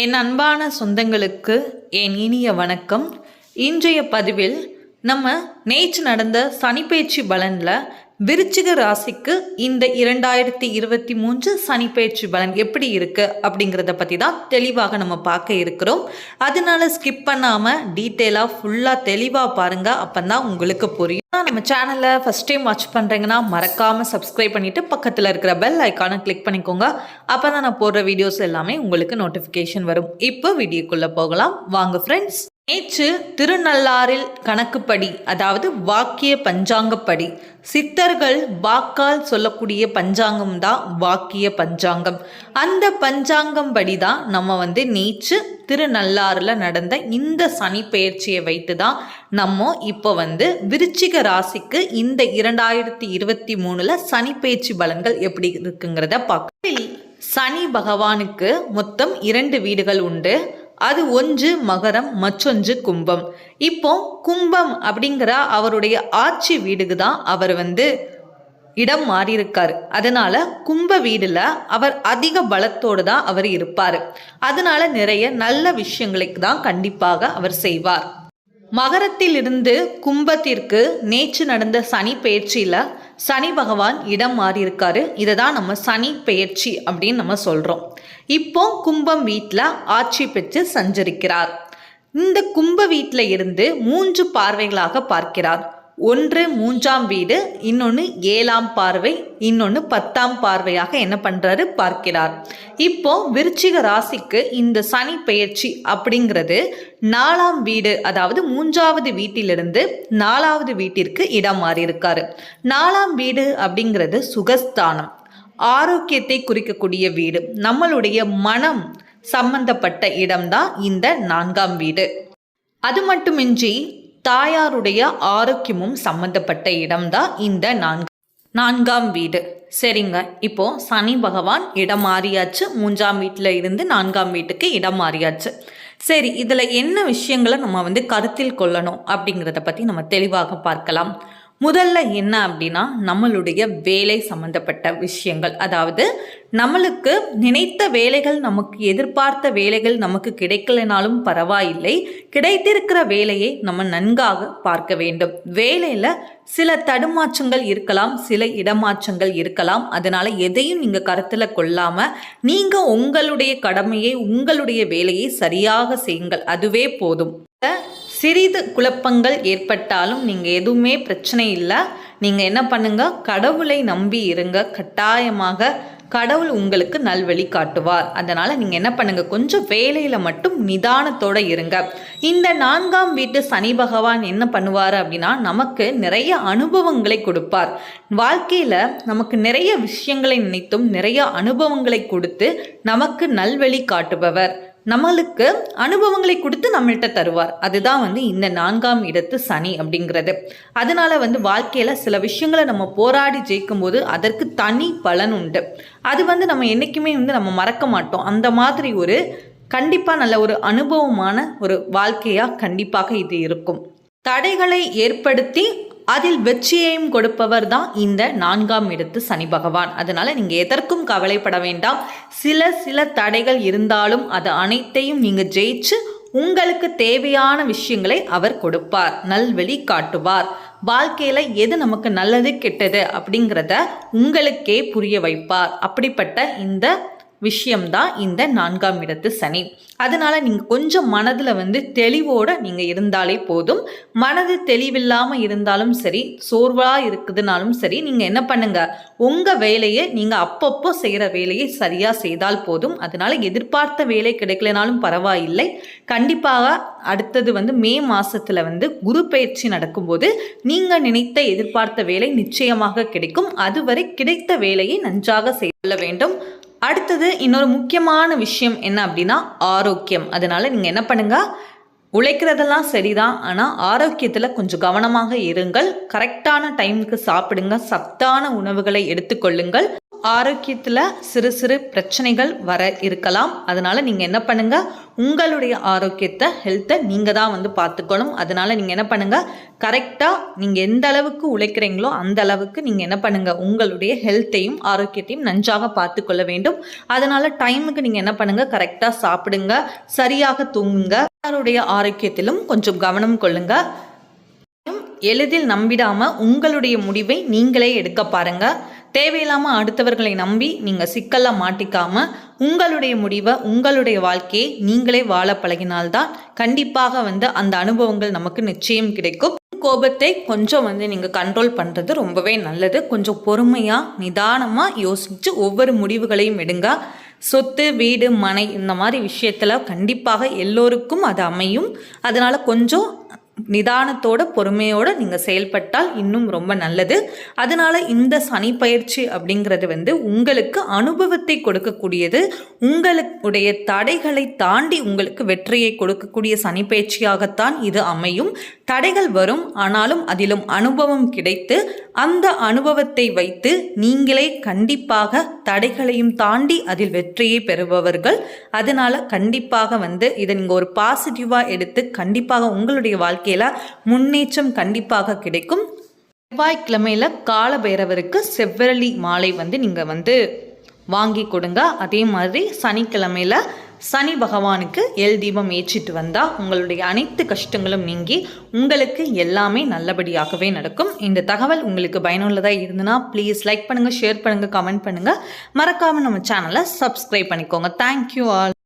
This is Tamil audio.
என் அன்பான சொந்தங்களுக்கு என் இனிய வணக்கம். இன்றைய பதிவில் நம்ம நேற்று நடந்த சனிப்பெயர்ச்சி பலனில் விருச்சிக ராசிக்கு இந்த இரண்டாயிரத்தி இருபத்தி மூன்று சனிப்பயிற்சி பலன் எப்படி இருக்கு அப்படிங்கிறத பற்றி தான் தெளிவாக நம்ம பார்க்க இருக்கிறோம். அதனால ஸ்கிப் பண்ணாமல் டீட்டெயிலாக ஃபுல்லாக தெளிவாக பாருங்க. அப்போ தான் உங்களுக்கு புரியும். நம்ம சேனலை ஃபஸ்ட் டைம் வாட்ச் பண்ணுறீங்கன்னா மறக்காமல் சப்ஸ்கிரைப் பண்ணிவிட்டு பக்கத்தில் இருக்கிற பெல் ஐக்கானை கிளிக் பண்ணிக்கோங்க. அப்போ தான் நான் போடுற வீடியோஸ் எல்லாமே உங்களுக்கு நோட்டிஃபிகேஷன் வரும். இப்போ வீடியோக்குள்ளே போகலாம். வாங்க ஃப்ரெண்ட்ஸ் நேற்று திருநள்ளாறில் கணக்குப்படி அதாவது வாக்கிய பஞ்சாங்கப்படி சித்தர்கள் வாக்கால் சொல்லக்கூடிய பஞ்சாங்கம் தான் வாக்கிய பஞ்சாங்கம். அந்த பஞ்சாங்கம் படி தான் நம்ம வந்து நேற்று திருநள்ளாறில் நடந்த இந்த சனி பெயர்ச்சியை வைத்து தான் நம்ம இப்போ வந்து விருச்சிக ராசிக்கு இந்த இரண்டாயிரத்தி இருபத்தி மூணில் சனி பெயர்ச்சி பலன்கள் எப்படி இருக்குங்கிறத பார்க்க சனி பகவானுக்கு மொத்தம் இரண்டு வீடுகள் உண்டு. அது ஒன்று மகரம் மற்றொன்று கும்பம். இப்போ கும்பம் அப்படிங்கிற அவருடைய ஆட்சி வீடுக்கு தான் அவர் வந்து இடம் மாறியிருக்கார். அதனால கும்ப வீடுல அவர் அதிக பலத்தோடு தான் அவர் இருப்பார். அதனால நிறைய நல்ல விஷயங்களுக்கு தான் கண்டிப்பாக அவர் செய்வார். மகரத்திலிருந்து கும்பத்திற்கு நேற்று நடந்த சனி பயிற்சியில் சனி பகவான் இடம் மாறியிருக்காரு. இதை தான் நம்ம சனி பெயர்ச்சி அப்படின்னு நம்ம சொல்கிறோம் இப்போ கும்பம் வீட்டில் ஆட்சி பெற்று சஞ்சரிக்கிறார். இந்த கும்ப வீட்டில் இருந்து மூன்று பார்வைகளாக பார்க்கிறார். ஒன்று மூன்றாம் வீடு இன்னொன்று ஏழாம் பார்வை இன்னொன்று பத்தாம் பார்வையாக என்ன பண்ணுறாரு பார்க்கிறார். இப்போ விருச்சிக ராசிக்கு இந்த சனி பெயர்ச்சி அப்படிங்கிறது நாலாம் வீடு அதாவது மூன்றாவது வீட்டிலிருந்து நாலாவது வீட்டிற்கு இடம் மாறி இருக்காரு நாலாம் வீடு அப்படிங்கிறது சுகஸ்தானம் ஆரோக்கியத்தை குறிக்கக்கூடிய வீடு நம்மளுடைய மனம் சம்பந்தப்பட்ட இடம்தான் இந்த நான்காம் வீடு. அது மட்டுமின்றி தாயாருடைய ஆரோக்கியமும் சம்பந்தப்பட்ட இடம்தான் இந்த நான்கு. நான்காம் வீடு. சரிங்க. இப்போ சனி பகவான் இடம் மாறியாச்சு. மூன்றாம் வீட்டில் இருந்து நான்காம் வீட்டுக்கு இடம் மாறியாச்சு. சரி இதில் என்ன விஷயங்களை நம்ம வந்து கருத்தில் கொள்ளணும் அப்படிங்கிறத பற்றி நம்ம தெளிவாக பார்க்கலாம். முதல்ல என்ன அப்படின்னா நம்மளுடைய வேலை சம்மந்தப்பட்ட விஷயங்கள். அதாவது நம்மளுக்கு நினைத்த வேலைகள் நமக்கு எதிர்பார்த்த வேலைகள் நமக்கு கிடைக்கலனாலும் பரவாயில்லை. கிடைத்திருக்கிற வேலையை நம்ம நன்காக பார்க்க வேண்டும். வேலையில் சில தடுமாற்றங்கள் இருக்கலாம் சில இடமாற்றங்கள் இருக்கலாம். அதனால் எதையும் நீங்கள் கருத்தில் கொள்ளாமல் நீங்கள் உங்களுடைய கடமையை உங்களுடைய வேலையை சரியாக செய்யுங்கள். அதுவே போதும். சிறிது குழப்பங்கள் ஏற்பட்டாலும் நீங்கள் எதுவுமே பிரச்சனை இல்லை. நீங்கள் என்ன பண்ணுங்க? கடவுளை நம்பி இருங்க. கட்டாயமாக கடவுள் உங்களுக்கு நல்வழி காட்டுவார். அதனால் நீங்கள் என்ன பண்ணுங்கள் கொஞ்சம் வேலையில் மட்டும் நிதானத்தோடு இருங்க. இந்த நான்காம் வீட்டு சனி பகவான் என்ன பண்ணுவார் அப்படின்னா நமக்கு நிறைய அனுபவங்களை கொடுப்பார். வாழ்க்கையில் நமக்கு நிறைய விஷயங்களை நினைத்தும் நிறைய அனுபவங்களை கொடுத்து நமக்கு நல்வழி காட்டுபவர். நம்மளுக்கு அனுபவங்களை கொடுத்து நம்மள்கிட்ட தருவார். அதுதான் வந்து இந்த நான்காம் இடத்து சனி அப்படிங்கிறது. அதனால வந்து வாழ்க்கையில் சில விஷயங்களை நம்ம போராடி ஜெயிக்கும் போது அதற்கு தனி பலன் உண்டு. அது வந்து நம்ம என்றைக்குமே வந்து நம்ம மறக்க மாட்டோம். அந்த மாதிரி ஒரு கண்டிப்பாக நல்ல ஒரு அனுபவமான ஒரு வாழ்க்கையாக கண்டிப்பாக இது இருக்கும். தடைகளை ஏற்படுத்தி அதில் வெற்றியையும் கொடுப்பவர் தான் இந்த நான்காம் இடத்து சனி பகவான். அதனால நீங்க எதற்கும் கவலைப்பட வேண்டாம். சில சில தடைகள் இருந்தாலும் அது அனைத்தையும் நீங்க ஜெயிச்சு உங்களுக்கு தேவையான விஷயங்களை அவர் கொடுப்பார். நல்வழி காட்டுவார். வாழ்க்கையில எது நமக்கு நல்லது கெட்டது அப்படிங்கிறத உங்களுக்கே புரிய வைப்பார். அப்படிப்பட்ட இந்த விஷயம்தான் இந்த நான்காம் இடத்து சனி. அதனால நீங்கள் கொஞ்சம் மனதில் வந்து தெளிவோட நீங்கள் இருந்தாலே போதும். மனது தெளிவில்லாமல் இருந்தாலும் சரி சோர்வாக இருக்குதுனாலும் சரி நீங்கள் என்ன பண்ணுங்க? உங்கள் வேலையை நீங்கள் அப்பப்போ செய்கிற வேலையை சரியாக செய்தால் போதும். அதனால எதிர்பார்த்த வேலை கிடைக்கலனாலும் பரவாயில்லை. கண்டிப்பாக அடுத்தது வந்து மே மாதத்தில் வந்து குரு பயிற்சி நடக்கும்போது நீங்கள் நினைத்த எதிர்பார்த்த வேலை நிச்சயமாக கிடைக்கும். அதுவரை கிடைத்த வேலையை நன்றாக செய்ய வேண்டும். அடுத்தது இன்னொரு முக்கியமான விஷயம் என்ன அப்படின்னா ஆரோக்கியம். அதனால் நீங்கள் என்ன பண்ணுங்கள் உழைக்கிறதெல்லாம் சரிதான். ஆனால் ஆரோக்கியத்தில் கொஞ்சம் கவனமாக இருங்கள். கரெக்டான டைமுக்கு சாப்பிடுங்க. சத்தான உணவுகளை எடுத்துக்கொள்ளுங்கள். ஆரோக்கியத்தில் சிறு சிறு பிரச்சனைகள் வர இருக்கலாம். அதனால் நீங்கள் என்ன பண்ணுங்கள் உங்களுடைய ஆரோக்கியத்தை ஹெல்த்தை நீங்கள் தான் வந்து பார்த்துக்கணும். அதனால் நீங்கள் என்ன பண்ணுங்கள் கரெக்டாக நீங்கள் எந்த அளவுக்கு உழைக்கிறீங்களோ அந்த அளவுக்கு நீங்கள் என்ன பண்ணுங்கள் உங்களுடைய ஹெல்த்தையும் ஆரோக்கியத்தையும் நன்றாக பார்த்துக்கொள்ள வேண்டும். அதனால் டைமுக்கு நீங்கள் என்ன பண்ணுங்கள் கரெக்டாக சாப்பிடுங்க. சரியாக தூங்குங்க. எல்லாருடைய ஆரோக்கியத்திலும் கொஞ்சம் கவனம் கொள்ளுங்க. எளிதில் நம்பிடாமல் உங்களுடைய முடிவை நீங்களே எடுக்க பாருங்கள் தேவையில்லாமல் அடுத்தவர்களை நம்பி நீங்கள் சிக்கலில் மாட்டிக்காமல் உங்களுடைய முடிவை உங்களுடைய வாழ்க்கையை நீங்களே வாழ பழகினால்தான் கண்டிப்பாக வந்து அந்த அனுபவங்கள் நமக்கு நிச்சயம் கிடைக்கும். கோபத்தை கொஞ்சம் வந்து நீங்கள் கண்ட்ரோல் பண்ணுறது ரொம்பவே நல்லது. கொஞ்சம் பொறுமையாக நிதானமாக யோசித்து ஒவ்வொரு முடிவுகளையும் எடுங்க. சொத்து வீடு மனை இந்த மாதிரி விஷயத்தில் கண்டிப்பாக எல்லோருக்கும் அது அமையும். அதனால் கொஞ்சம் நிதானத்தோட பொறுமையோடு நீங்கள் செயல்பட்டால் இன்னும் ரொம்ப நல்லது. அதனால் இந்த சனி பயிற்சி அப்படிங்கிறது வந்து உங்களுக்கு அனுபவத்தை கொடுக்கக்கூடியது. உங்களுடைய தடைகளை தாண்டி உங்களுக்கு வெற்றியை கொடுக்கக்கூடிய சனி பயிற்சியாகத்தான் இது அமையும். தடைகள் வரும் ஆனாலும் அதிலும் அனுபவம் கிடைத்து அந்த அனுபவத்தை வைத்து நீங்களே கண்டிப்பாக தடைகளையும் தாண்டி அதில் வெற்றியை பெறுபவர்கள். அதனால் கண்டிப்பாக வந்து இதை நீங்கள் ஒரு பாசிட்டிவாக எடுத்து கண்டிப்பாக உங்களுடைய வாழ்க்கையில் முன்னேற்றம் கண்டிப்பாக கிடைக்கும். செவ்வாய்க்கிழமையில் காலபைரவருக்கு செவ்வரளி மாலை வந்து நீங்கள் வந்து வாங்கி கொடுங்க. அதே மாதிரி சனிக்கிழமையில் சனி பகவானுக்கு எல் தீபம் ஏற்றிட்டு வந்தால் உங்களுடைய அனைத்து கஷ்டங்களும் நீங்கி உங்களுக்கு எல்லாமே நல்லபடியாகவே நடக்கும். இந்த தகவல் உங்களுக்கு பயனுள்ளதாக இருந்ததுன்னா ப்ளீஸ் லைக் பண்ணுங்கள் ஷேர் பண்ணுங்கள் கமெண்ட் பண்ணுங்கள் மறக்காமல் நம்ம சேனலை சப்ஸ்கிரைப் பண்ணிக்கோங்க. Thank you all